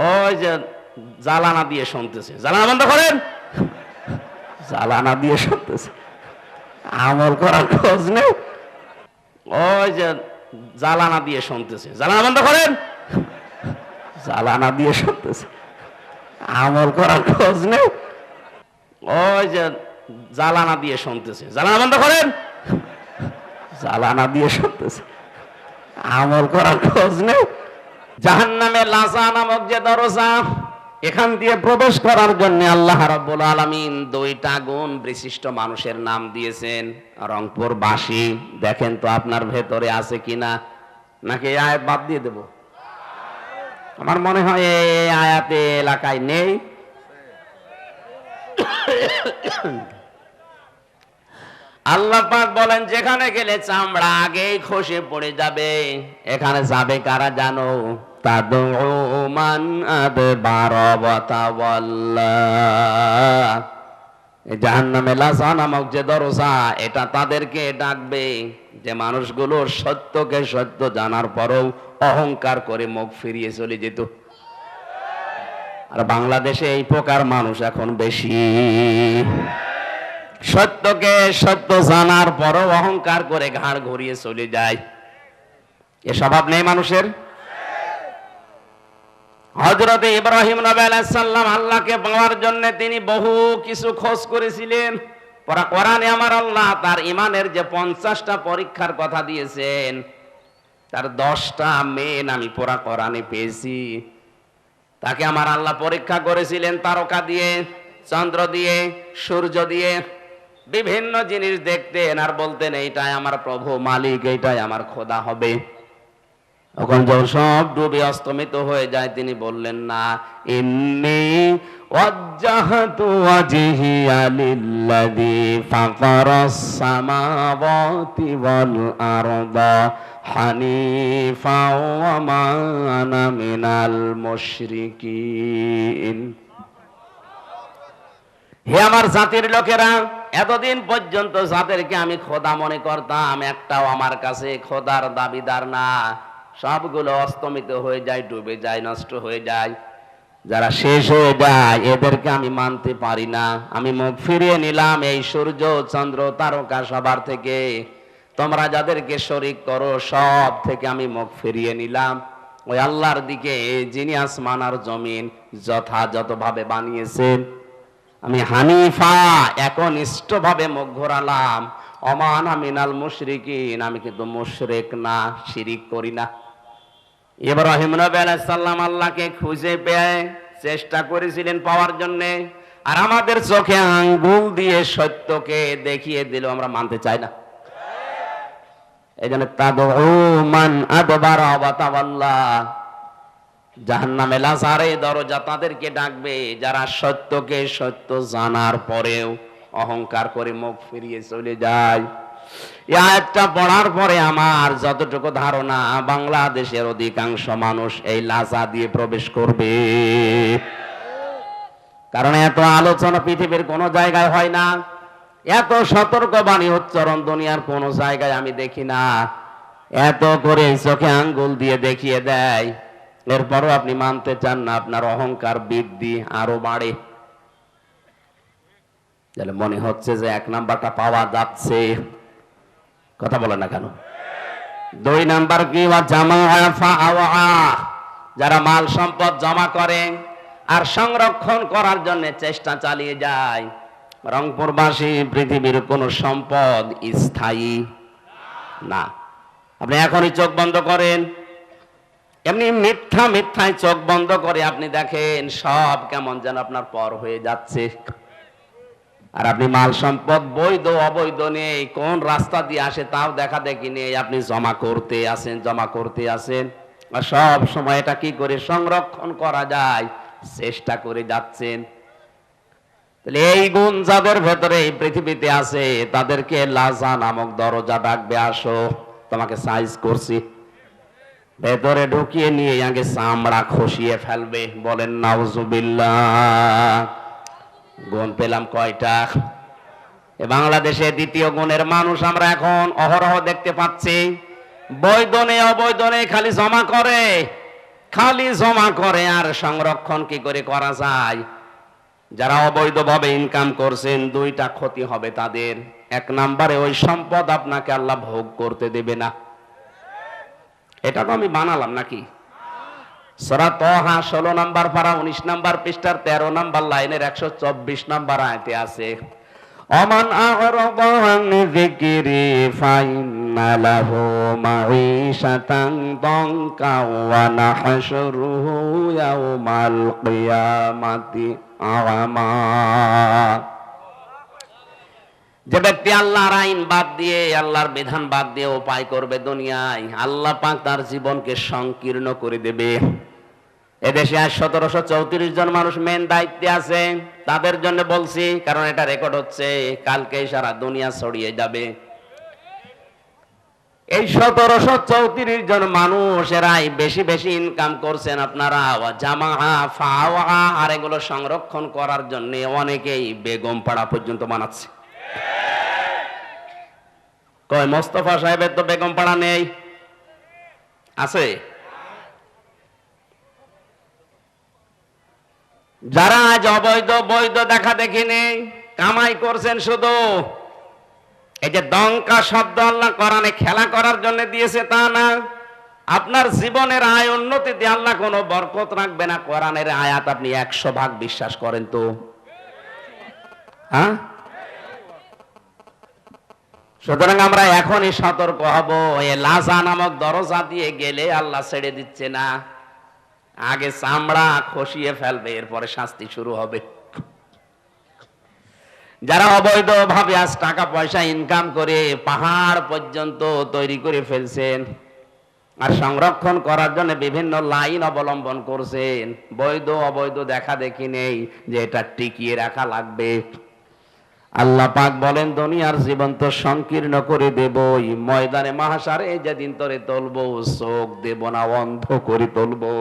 ওই যে জ্বালানা দিয়ে শুনতেছে। জ্বালানা বন্ধ করেন। জ্বালানা দিয়ে শুনতেছে। আমল করার খোঁজ নেই। ওই যে জ্বালানা দিয়ে শুনতেছে। জ্বালানা বন্ধ করেন। জ্বালানা দিয়ে শুনতেছে। আমল করার খোঁজ নেই। ওই যে জ্বালানা দিয়ে শুনতেছে। জ্বালানা বন্ধ করেন। জ্বালানা দিয়ে শুনতেছে। আমল করার খোঁজ নেই। জাহান নামে লাসা নামক যে দরজা, এখান দিয়ে প্রবেশ করার জন্য আল্লাহ রাব্বুল আলামিন দুইটা গুণ বিশিষ্ট মানুষের নাম দিয়েছেন। রংপুর বাসী দেখেন তো আপনার ভেতরে আছে কিনা? নাকি আয়াত বাদ দিয়ে দেব? আমার মনে হয় এই আয়াতে এলাকায় নেই। আল্লাহ পাক বলেন, যেখানে গেলে চামড়া আগেই খসে পড়ে যাবে। এখানে যাবে কারা জানো? নামক যে দরজা এটা তাদেরকে ডাকবে যে মানুষগুলো সত্যকে সত্য জানার পরেও অহংকার করে মুখ ফিরিয়ে চলে যেত। আর বাংলাদেশে এই প্রকার মানুষ এখন বেশি। সত্যকে সত্য জানার পরও অহংকার করে ঘাড় ঘুরিয়ে চলে যায়। এ স্বভাব নেই মানুষের হজরত ইব্রাহিম নবী আলাইসাল্লাম আল্লাহকে পাওয়ার জন্য তিনি বহু কিছু খোঁজ করেছিলেন। পরা কোরআনে আমার আল্লাহ তার ইমানের যে পঞ্চাশটা পরীক্ষার কথা দিয়েছেন, তার দশটা মেন আমি পোড়া কোরআনে পেয়েছি। তাকে আমার আল্লাহ পরীক্ষা করেছিলেন তারকা দিয়ে, চন্দ্র দিয়ে, সূর্য দিয়ে, বিভিন্ন জিনিস দেখতেন আর বলতেন, এইটাই আমার প্রভু মালিক, এইটাই আমার খোদা হবে। তখন যখন সব ডুবে অস্তমিত হয়ে যায় তিনি বললেন না হে আমার জাতির লোকেরা এতদিন পর্যন্ত যাদেরকে আমি খোদা মনে করতাম একটাও আমার কাছে খোদার দাবিদার না। সবগুলো অস্তমিত হয়ে যায়, ডুবে যায়, নষ্ট হয়ে যায়। যারা শেষ হয়ে যায়, এদেরকে আমি মানতে পারি না। আমি মুখ ফিরিয়ে নিলাম এই সূর্য, চন্দ্র, তারকা সবার থেকে। তোমরা যাদেরকে শরিক করো, সব থেকে আমি মুখ ফিরিয়ে নিলাম। ওই আল্লাহর দিকে যিনি আসমান আর জমিন যথাযথভাবে বানিয়েছেন। আমি হানিফা একনিষ্ঠ ভাবে মুখ ঘোরালাম। অমান আমিনাল মুশরিকিন, আমি কিন্তু মুশরেক না, শিরিক করি না। ইব্রাহিম নবী আলাইহিস সালাম আল্লাহকে খুঁজে পেয়ে চেষ্টা করেছিলেন পাওয়ার জন্য। আর আমাদের চোখে আঙ্গুল দিয়ে সত্যকে দেখিয়ে দিল, আমরা মানতে চাই না। তাদমান আদবার জাহান্নামে দরজা তাদেরকে ডাকবে, যারা সত্যকে সত্য জানার পরেও অহংকার করে মুখ ফিরিয়ে চলে যায়। আয়াতটা পড়ার পরে আমার যতটুকু ধারণা, বাংলাদেশের অধিকাংশ মানুষ এই লাজা দিয়ে প্রবেশ করবে। কারণ এত আলোচনা পৃথিবীর কোনো জায়গায় হয় না। এত সতর্কবাণী উচ্চারণ দুনিয়ার কোনো জায়গায় আমি দেখি না। এত করে চোখে আঙ্গুল দিয়ে দেখিয়ে দেয়। এরপরও আপনি মানতে চান না, আপনার অহংকার বৃদ্ধি আরও বাড়ে। তাহলে মনে হচ্ছে যে এক নাম্বারটা পাওয়া যাচ্ছে। কথা বলে না কেন? দুই নাম্বার কি। যারা মাল সম্পদ জমা করে আর সংরক্ষণ করার জন্য চেষ্টা চালিয়ে যায়, রংপুরবাসী পৃথিবীর কোন সম্পদ স্থায়ী না। আপনি এখনই চোখ বন্ধ করেন। এমনি মিথ্যা মিথ্যায় চোখ বন্ধ করে আপনি দেখেন সব কেমন যেন আপনার পর হয়ে যাচ্ছে। আর আপনি মাল সম্পদ বৈধ অবৈধ নেই কোন রাস্তা দিয়ে আসে তাও দেখা দেখি নেই। আপনি জমা করতে আসেন, জমা করতে আসেন। সব সময় এটা কি করে সংরক্ষণ করা যায়? চেষ্টা করে যাচ্ছেন। তাহলে এই গুণ যাদের ভেতরে এই পৃথিবীতে আছে, তাদেরকে লাজা নামক দরজা ডাকবে, আসো, তোমাকে সাইজ করছি। ভেতরে ঢুকিয়ে নিয়ে আগে চামড়া খসিয়ে ফেলবে, বলেন, নাউজুবিল্লাহ। গুণ পেলাম কয়টা? বাংলাদেশে দ্বিতীয় গুণের মানুষ আমরা এখন, অহরহ দেখতে পাচ্ছি। বৈধনে অবৈধনে খালি জমা করে, খালি জমা করে আর সংরক্ষণ কি করে করা যায়? যারা অবৈধভাবে ইনকাম করছেন, দুইটা ক্ষতি হবে তাদের। এক নাম্বারে, ওই সম্পদ আপনাকে আল্লাহ ভোগ করতে দেবে না। এটা তো আমি বানালাম নাকি? সরা তহা ষোলো নাম্বার পারা, উনিশ নাম্বার পৃষ্ঠার তেরো নাম্বার লাইনের একশো চব্বিশ নাম্বার আয়তে আছে, অমান ইয়াউমাল কিয়ামাতি যে ব্যক্তি আল্লাহর আইন বাদ দিয়ে, আল্লাহর বিধান বাদ দিয়ে উপায় করবে দুনিয়ায়, আল্লাহ পাক তার জীবনকে সংকীর্ণ করে দেবে। এদেশে আজ সতেরোশো চৌত্রিশ জন মানুষ মেন দায়িত্বে আছে। তাদের জন্য বলছি, কারণ এটা রেকর্ড হচ্ছে কালকে সারা দুনিয়া ছড়িয়ে যাবে। এই সতেরোশো চৌত্রিশ জন মানুষ এরাই বেশি বেশি ইনকাম করছেন আপনারা। জামা ফাওয়া আর এগুলো সংরক্ষণ করার জন্য অনেকেই বেগম পাড়া পর্যন্ত বানাচ্ছে। কয়, মোস্তফা সাহেবের তো বেগম পাড়া নেই। আছে? যারা আজ অবৈধ, বৈধ দেখা দেখি নেই, কামাই করছেন শুধু। এই যে দঙ্কা শব্দ আল্লাহ কোরআনে খেলা করার জন্য দিয়েছে তা না। আপনার জীবনের আয় উন্নতিতে আল্লাহ কোনো বরকত রাখবে না। কোরআনের আয়াত আপনি একশো ভাগ বিশ্বাস করেন তো। হ্যাঁ? সুতরাং আমরা এখনই সতর্ক হব। এ লাজা নামক দরজা দিয়ে গেলে আল্লাহ ছেড়ে দিচ্ছে না। আগে চামড়া খসিয়ে ফেলবে, এরপরে শাস্তি শুরু হবে। যারা অবৈধ ভাবে আজ টাকা পয়সা ইনকাম করে পাহাড় পর্যন্ত তৈরি করে ফেলছেন আর সংরক্ষণ করার জন্য বিভিন্ন লাইন অবলম্বন করছেন, বৈধ, অবৈধ দেখা দেখি নেই যে এটা টিকিয়ে রাখা লাগবে। আল্লাহ পাক বলেন, দুনিয়ার জীবন তো সংকীর্ণ করে দেবই। ময়দানে মহাসারে যেদিন তোরে তুলবো, চোখ দেব না, অন্ধ করে তুলবো।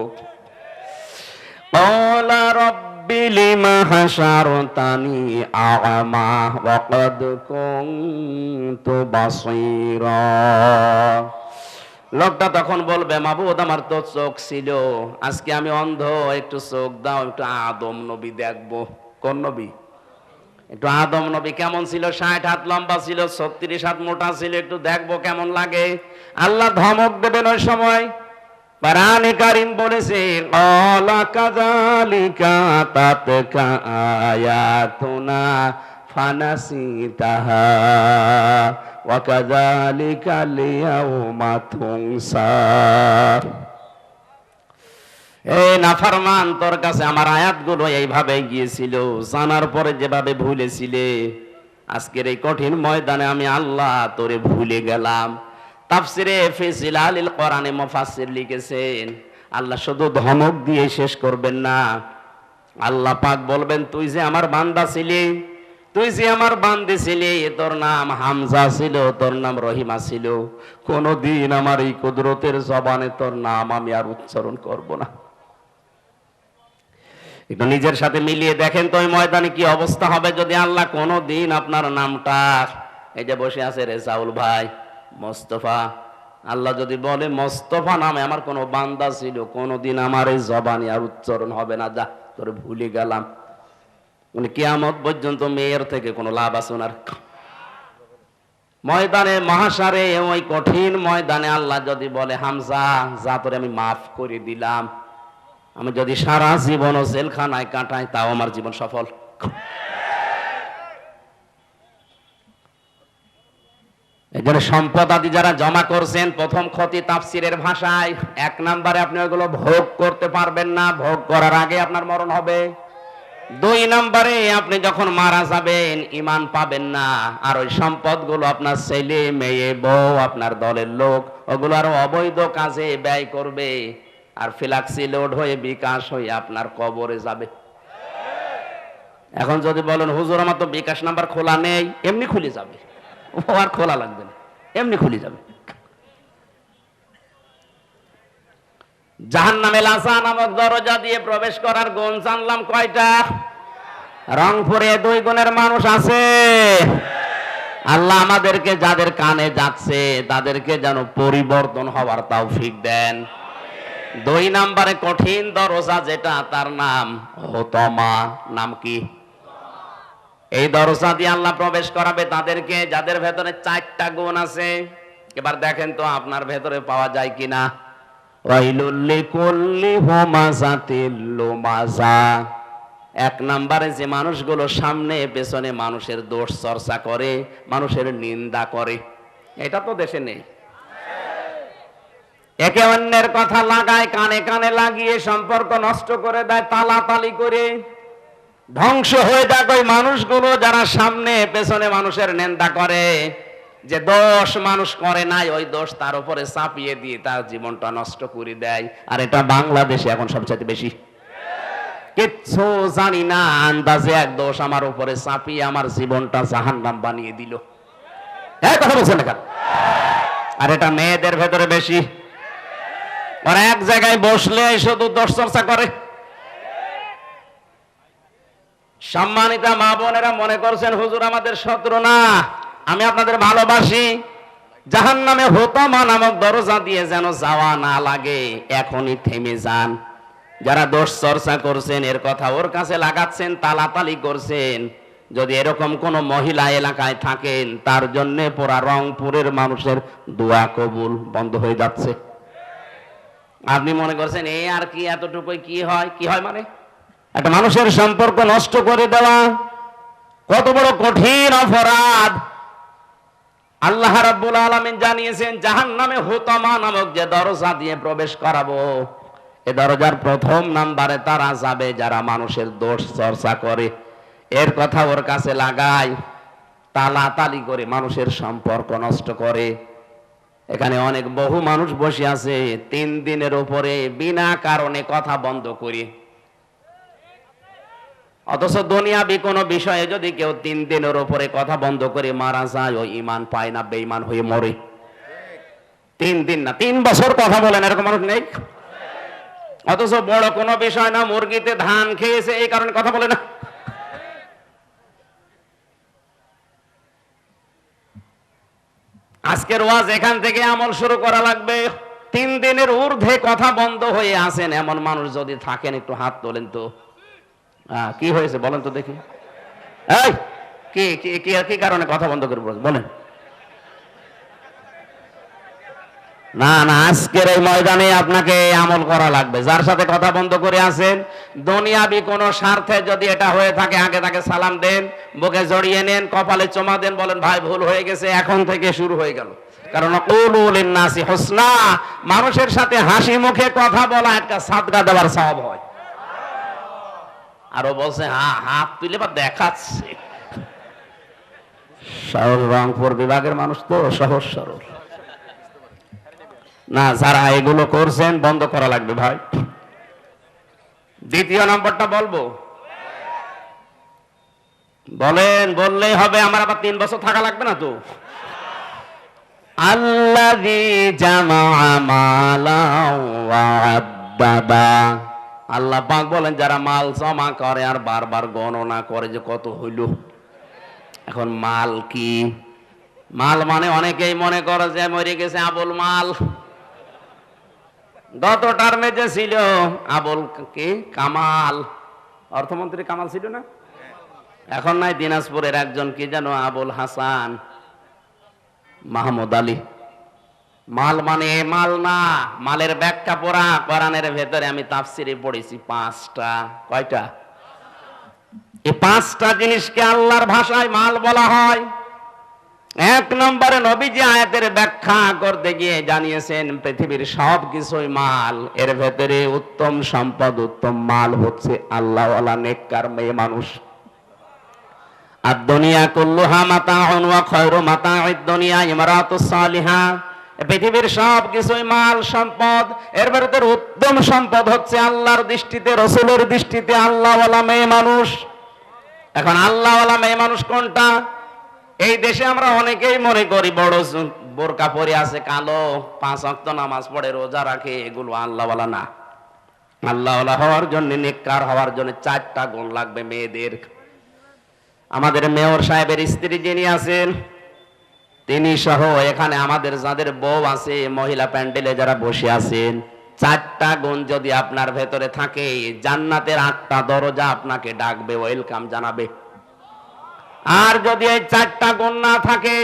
قال رب لم حشرتني أعمى وقد كنت بصيرا লোকটা তখন বলবে মাবুদ আমার তো চোখ ছিল আজকে আমি অন্ধ একটু চোখ দাও একটু আদম নবী দেখবো কোন নবী একটু আদম নবী কেমন ছিল ষাট হাত লম্বা ছিল ছত্রিশ হাত মোটা ছিল একটু দেখবো কেমন লাগে আল্লাহ ধমক দেবেন ওই সময় পারানে কারিম বলেছে অলা নাফারমান, তোর কাছে আমার আয়াতগুলো এইভাবে গিয়েছিল, জানার পরে যেভাবে ভুলেছিলে, আজকের এই কঠিন ময়দানে আমি আল্লাহ তোরে ভুলে গেলাম। তাফসিরে ফিসিল আলিল কোরআনে মুফাসসির লিখেছেন, আল্লাহ শুধু ধমক দিয়ে শেষ করবেন না। আল্লাহ পাক বলবেন, তুই যে আমার বান্দা ছিলি, তুই যে আমার বান্দি ছিলি, তোর নাম হামজা ছিল, তোর নাম রহিমা ছিল। কোনদিন আমার এই কুদরতের জবানে তোর নাম আমি আর উচ্চারণ করব না। একটু নিজের সাথে মিলিয়ে দেখেন তো, ওই ময়দানে কি অবস্থা হবে যদি আল্লাহ কোনো দিন আপনার নামটা, এই যে বসে আছে রেজাউল ভাই মোস্তফা। আল্লাহ যদি বলে, মোস্তফা নামে আমার কোনো বান্দা ছিল, কোনোদিন আমার এই জবানি আর উচ্চারণ হবে না। যা, তোরে ভুলে গেলাম। উনি কেয়ামত পর্যন্ত মেয়ের থেকে কোনো লাভ আছে ওনার। ময়দানে, মহাসারে, ওই কঠিন ময়দানে আল্লাহ যদি বলে, হামজা, যা তোরে আমি মাফ করে দিলাম। আমি যদি সারা জীবন ও জেলখানায় কাটাই, তাও আমার জীবন সফল। এখানে সম্পদ আদি যারা জমা করছেন, প্রথম ক্ষতি তাফসিরের ভাষায়। এক নম্বরে আপনি ওইগুলো ভোগ করতে পারবেন না, ভোগ করার আগে আপনার মরণ হবে। দুই নম্বরে আপনি যখন মারা যাবেন ইমান পাবেন না। আর ওই সম্পদগুলো আপনার ছেলে, মেয়ে, বউ, আপনার দলের লোক, ওগুলো আরও অবৈধ কাজে ব্যয় করবে। আর ফিলাক্সি লোড হয়ে, বিকাশ হয়ে আপনার কবরে যাবে। এখন যদি বলেন, হুজুর, আমার তো বিকাশ নাম্বার খোলা নেই, এমনি খুলে যাবে। ও আর খোলা লাগবে না, এমনি খুলে যাবে। জাহান নামে লাসা নামক দরজা দিয়ে প্রবেশ করার গুণ জানলাম কয়টা? রংপুরে দুই গুণের মানুষ আছে। আল্লাহ আমাদেরকে যাদের কানে যাচ্ছে, তাদেরকে যেন পরিবর্তন হওয়ার তাও ফিক দেন। দুই নাম্বারে কঠিন দরজা যেটা, তার নাম হোতমা। নাম কি? এই দরজা দিয়ে আল্লাহ প্রবেশ করাবে তাদেরকে, যাদের ভেতরে চারটা গুণ আছে। এবার দেখেন তো আপনার ভেতরে পাওয়া যায় কিনা। এক নাম্বারে যে মানুষগুলো সামনে পেছনে মানুষের দোষ চর্চা করে, মানুষের নিন্দা করে। এটা তো দেশে নেই। একে অন্যের কথা লাগায়, কানে কানে লাগিয়ে সম্পর্ক নষ্ট করে দেয়, তালাতালি করে। ধ্বংস হয়ে যাক ওই মানুষগুলো যারা সামনে পেছনে মানুষের নিন্দা করে। যে দোষ মানুষ করে নাই, ওই দোষ তার উপরে চাপিয়ে দিয়ে তার জীবনটা নষ্ট করে দেয়। আর এটা বাংলাদেশে এখন সবচেয়ে বেশি। কিচ্ছু জানি না, আন্দাজে এক দোষ আমার উপরে চাপিয়ে আমার জীবনটা জাহান্নাম বানিয়ে দিল। হ্যাঁ কথা বলছেন না? আর এটা মেয়েদের ভেতরে বেশি। ওরা এক জায়গায় বসলে শুধু দোষ চর্চা করে। সম্মানিতা মা বোনেরা মনে করছেন, হুজুর, আমাদের শত্রু না। আমি আপনাদের ভালোবাসি। জাহান নামে হোতমা নামক দরজা দিয়ে যেন যাওয়া না লাগে, এখনই থেমে যান। যারা দোষ চর্চা করছেন, এর কথা ওর কাছে লাগাচ্ছেন, তালাতালি করছেন। যদি এরকম কোন মহিলা এলাকায় থাকেন, তার জন্য পুরা রংপুরের মানুষের দোয়া কবুল বন্ধ হয়ে যাচ্ছে। আপনি মনে করছেন, এ আর কি, এতটুকুই কি হয়? কি হয় মানে? একটা মানুষের সম্পর্ক নষ্ট করে দেওয়া, কত বড় কঠিন অপরাধ। আল্লাহ রাব্বুল আলামিন জানিয়েছেন, জাহান্নামে হুতামা নামক যে দরজা দিয়ে প্রবেশ করাবো, এ দরজার প্রথম নাম্বারে তারা যাবে যারা মানুষের দোষ চর্চা করে। এর কথা ওর কাছে লাগায়, তালাতালি করে মানুষের সম্পর্ক নষ্ট করে। এখানে অনেক বহু মানুষ বসে আছে, তিন দিনের উপরে বিনা কারণে কথা বন্ধ করে। অথচ দুনিয়াবি কোনো বিষয়ে যদি কেউ তিন দিনের উপরে কথা বন্ধ করে মারা যায়, ও ইমান পায় না, বেঈমান হয়ে মরে। তিন দিন না, তিন বছর কথা বলেন, এরকম মানুষ নেই? অথচ বড় কোনো বিষয় না, মুরগিতে ধান খেয়েছে, এই কারণে কথা বলে না? আজকের ওয়াজ এখান থেকে আমল শুরু করা লাগবে। তিন দিনের ঊর্ধ্বে কথা বন্ধ হয়ে আসেন, এমন মানুষ যদি থাকেন, একটু হাত তোলেন তো। কি হয়েছে বলেন তো দেখি। কি কারণে কথা বন্ধ করে বলেন? না না, আজকের এই ময়দানে আপনাকে আমল করা লাগবে। যার সাথে কথা বন্ধ করে আছেন, দুনিয়াবি কোনো স্বার্থে যদি এটা হয়ে থাকে, আগে তাকে সালাম দেন, বুকে জড়িয়ে নেন, কপালে চমা দেন, বলেন, ভাই, ভুল হয়ে গেছে, এখন থেকে শুরু হয়ে গেল। কারণ নাসি হোসনা, মানুষের সাথে হাসি মুখে কথা বলা একটা সাদগা দেওয়ার সব হয়। আরও বলছে হ্যাঁ হাত তুলে বা দেখাচ্ছে। সরল রংপুর বিভাগের মানুষ তো সহজ সরল। না, যারা এগুলো করছেন, বন্ধ করা লাগবে ভাই। দ্বিতীয় নম্বরটা বলব। বলেন, বললেই হবে, আমার আবার তিন বছর থাকা লাগবে না তো। জামাআ মালাও ওয়া আদ্দাদা আল্লাহ পাক বলেন, যারা মাল জমা করে আর বারবার গণনা করে যে কত হইল। এখন মাল কি? মাল মানে অনেকেই মনে করে যে মরে গেছে আবুল মাল। গত টার্মে যে ছিল আবুল কি? কামাল। অর্থমন্ত্রী কামাল ছিল না? এখন নাই, দিনাজপুরের একজন কি জানো আবুল হাসান। মাহমুদ আলী। মাল মানে মাল না, মালের ব্যাখ্যা পড়া, কোরআনের ভেতরে আমি তাফসিরে পড়েছি পাঁচটা। কয়টা? এই পাঁচটা জিনিসকে আল্লাহর ভাষায় মাল বলা হয়। এক নম্বরে নবীজি আয়াতের ব্যাখ্যা করতে গিয়ে জানিয়েছেন, পৃথিবীর সব কিছুই মাল, এর ভেতরে উত্তম সম্পদ, উত্তম মাল হচ্ছে আল্লাহওয়ালা নেককার মেয়ে মানুষ। আর দুনিয়া কুল্লুহা মাতাউন ওয়া খায়রু মাতাউদ দুনিয়া ইমরাতুস সালিহা। পৃথিবীর সব কিছুই মাল, সম্পদ, এর ভেতরে উত্তম সম্পদ হচ্ছে আল্লাহর দৃষ্টিতে, রসুলের দৃষ্টিতে আল্লাহওয়ালা মেয়ে মানুষ। এখন আল্লাহওয়ালা মেয়ে মানুষ কোনটা? এই দেশে আমরা অনেকেই মনে করি বড় বোরকা পরে আছে কালো, পাঁচ অক্ত নামাজ পড়ে, রোজা রাখে, এগুলো আল্লাহওয়ালা না। আল্লাহওয়ালা হওয়ার জন্য, নেককার হওয়ার জন্য চারটা গুণ লাগবে মেয়েদের। আমাদের মেয়র সাহেবের স্ত্রী যিনি আছেন তিনি সহ এখানে আমাদের যাদের বউ আছে, মহিলা প্যান্ডেলে যারা বসে আছেন, চারটা গুণ যদি আপনার ভেতরে থাকে, জান্নাতের আটটা দরজা আপনাকে ডাকবে, ওয়েলকাম জানাবে। আর যদি এই চারটা গুণ না থাকে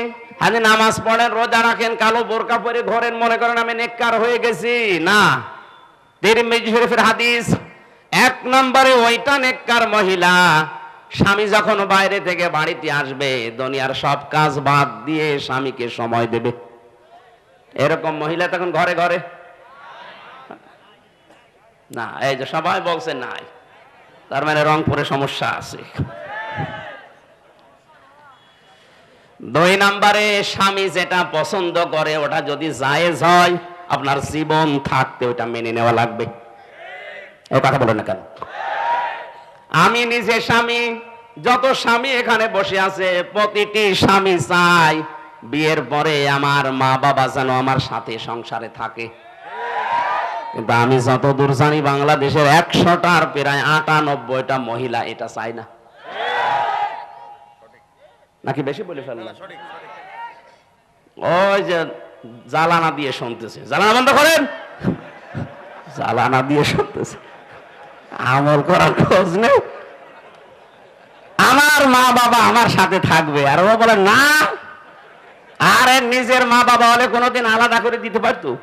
হাজি নামাজ পড়েন, রোজা রাখেন, কালো বোরকা পরে ঘরেন, মনে করেন আমি নেককার হয়ে গেছি, না। তিরমিজি শরীফের হাদিস, এক নম্বরে ওইটা নেককার মহিলা স্বামী যখন বাইরে থেকে বাড়িতে আসবে, দুনিয়ার সব কাজ বাদ দিয়ে স্বামীকে সময় দেবে। এরকম মহিলা তখন ঘরে ঘরে? না, এই যে সবাই বলছে নাই। তার মানে রংপুরে সমস্যা আছে। দুই নাম্বারে, স্বামী যেটা পছন্দ করে, ওটা যদি জায়েজ হয়, আপনার জীবন থাকতে ওটা মেনে নেওয়া লাগবে। ও কথা বলেন না কেন? আমি নিজে স্বামী, যত স্বামী এখানে বসে আছে, প্রতিটি স্বামী চাই বিয়ের পরে আমার মা বাবা যেন আমার সাথে সংসারে থাকে। কিন্তু আমি যত দূর জানি বাংলাদেশের একশোটার প্রায় আটানব্বইটা মহিলা এটা চাই না। নাকি বেশি বলে ফেললাম ওই যে জ্বালানা দিয়ে শুনতেছে। জ্বালানা বন্ধ করেন। জ্বালানা দিয়ে শুনতেছে। আমল করার খোঁজ নেই। আমার মা বাবা আমার সাথে থাকবে। আর ও বলে, না, আর নিজের মা বাবা হলে কোনোদিন আলাদা করে দিতে পারতো?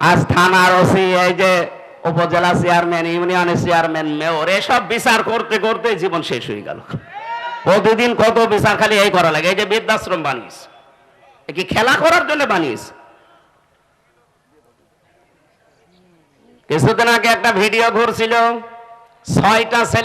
আজ থানার ওসি, এই যে উপজেলা চেয়ারম্যান ইউনিয়নের চেয়ারম্যান, মেয়র, এসব বিচার করতে করতে জীবন শেষ হয়ে গেল। প্রতিদিন কত বিচার খালি এই করা লাগে। এই যে বৃদ্ধাশ্রম বানিয়েছে। কি খেলা করার জন্য বানিয়েছে? কিছুদিন আগে একটা ভিডিও ঘুরছিল ছয়টা ছেলে